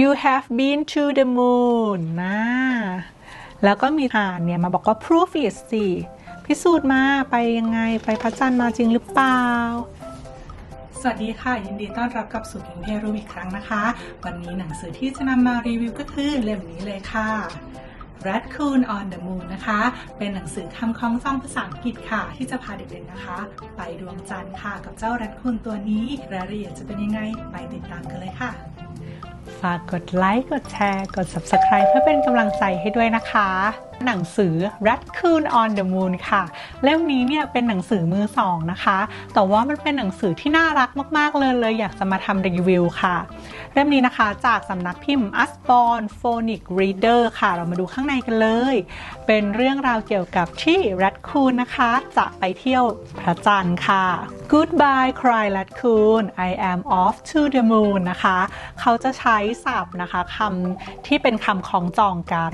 you have been to the moon นะแล้วก็มีอ่านเนี่ยมาบอกว่า proof it สิพิสูจน์มาไปยังไงไปพระจันทร์มาจริงหรือเปล่า สวัสดีค่ะ ยินดีต้อนรับกลับสู่พิงเพรูอีกครั้งนะคะ วันนี้หนังสือที่จะนำมารีวิวก็คือเล่มนี้เลยค่ะ Raccoon on the Moon นะคะ เป็นหนังสือคำคล้องจองภาษาอังกฤษค่ะ ที่จะพาเด็กๆนะคะ ไปดวงจันทร์ค่ะกับเจ้า Raccoon ตัวนี้รายละเอียดจะเป็นยังไงไปติดตามกันเลยค่ะ ฝากกดไลค์ กดแชร์ กด Subscribe เพื่อเป็นกำลังใจให้ด้วยนะคะ หนังสือ Raccoon on the Moon ค่ะ เล่มนี้เนี่ยเป็นหนังสือมือสองนะคะ แต่ว่ามันเป็นหนังสือที่น่ารักมาก ๆ เลยเลยอยากจะมาทำรีวิวค่ะ เล่มนี้นะคะจากสำนักพิมพ์ Usborne Phonic Reader ค่ะ เรามาดูข้างในกันเลย เป็นเรื่องราวเกี่ยวกับที่ Raccoon นะคะ จะไปเที่ยวพระจันทร์ค่ะ Goodbye Cry Raccoon I am off to the moon นะคะ เขาจะใช้ศัพท์นะคะคำที่เป็นคำคล้องจองกัน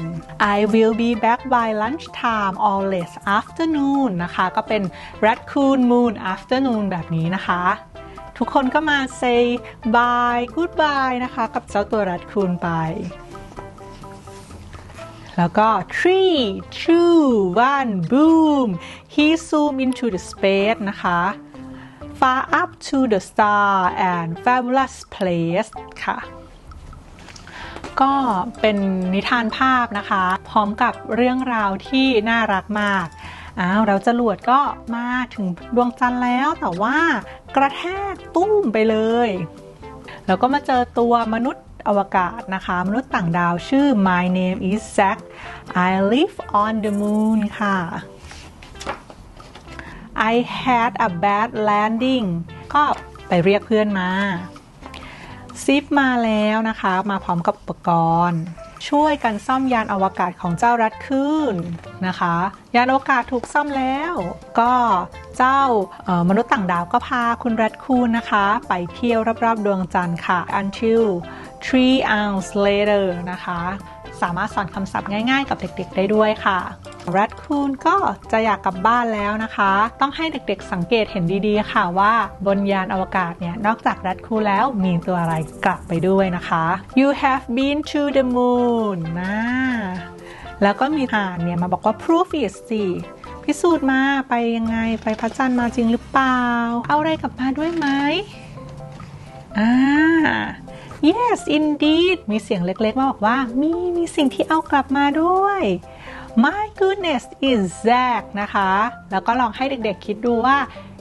I will be back by lunchtime always afternoon นะคะ ก็เป็น Raccoon Moon afternoon แบบนี้นะคะ ทุกคนก็มา say bye goodbye นะคะ กับเจ้าตัว Raccoon ไป แล้วก็ three two one boom he zoom into the space นะคะ far up to the star and fabulous place ค่ะ ก็เป็นนิทานภาพนะคะ พร้อมกับเรื่องราวที่น่ารักมากอ้าวเราจรวดก็มาถึงดวงจันทร์แล้ว แต่ว่ากระแทกตุ้มไปเลย แล้วก็มาเจอตัวมนุษย์อวกาศนะคะ มนุษย์ต่างดาวชื่อ My name is Zack I live on the moon ค่ะ I had a bad landing ก็ไปเรียกเพื่อนมา ซิฟมาแล้วนะคะ มาพร้อมกับอุปกรณ์ ช่วยกันซ่อมยานอวกาศของเจ้ารัดขึ้นนะคะ ยานอวกาศถูกซ่อมแล้ว ก็เจ้ามนุษย์ต่างดาวก็พาคุณรัดคูนนะคะ ไปเที่ยวรอบๆดวงจันทร์ค่ะ until three hours later นะคะ สามารถสอนคำศัพท์ง่ายๆกับเด็กๆได้ด้วยค่ะ รัดคูนก็จะอยากกลับบ้านแล้วนะคะ ต้องให้เด็กๆสังเกตเห็นดีๆ ค่ะว่าบนยานอวกาศเนี่ยนอกจากรัดคูนแล้วมีตัวอะไรกลับไปด้วยนะคะ you have been to the moon นะแล้วก็มีอ่านเนี่ยมาบอกว่า proof it สิพิสูจน์มาไปยังไงไปพระจันทร์มาจริงหรือเปล่า เอาอะไรกลับมาด้วยไหมอ่า yes indeed มีเสียงเล็กๆมาบอกว่ามีมีสิ่งที่เอากลับมาด้วย my goodness is Zack นะคะ แล้วก็ลองให้เด็กๆคิดดูว่า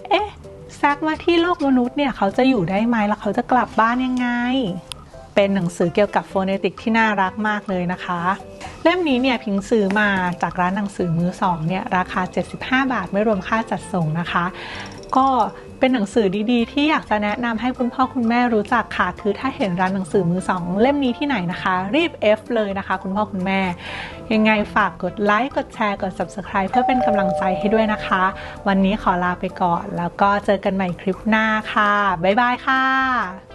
เอ๊ะแซกมาที่โลกมนุษย์เนี่ยเขาจะอยู่ได้ไหมแล้วเขาจะกลับบ้านยังไง เป็นหนังสือเกี่ยวกับโฟเนติกที่น่ารักมากเลยนะคะ เล่มนี้เนี่ยพิงซื้อมาจากร้านหนังสือมือสองเนี่ยราคา 75 บาทไม่รวมค่าจัดส่งนะคะ ก็เป็นหนังสือดีๆ ที่อยากจะแนะนำให้คุณพ่อคุณแม่รู้จักค่ะ คือถ้าเห็นร้านหนังสือมือสองเล่มนี้ที่ไหนนะคะ รีบ F เลยนะคะ คุณพ่อคุณแม่ ยังไงฝากกดไลค์กดแชร์กด Subscribe เพื่อเป็นกำลังใจให้ด้วยนะคะ วันนี้ขอลาไปก่อน แล้วก็เจอกันใหม่คลิปหน้าค่ะบ๊ายบายค่ะ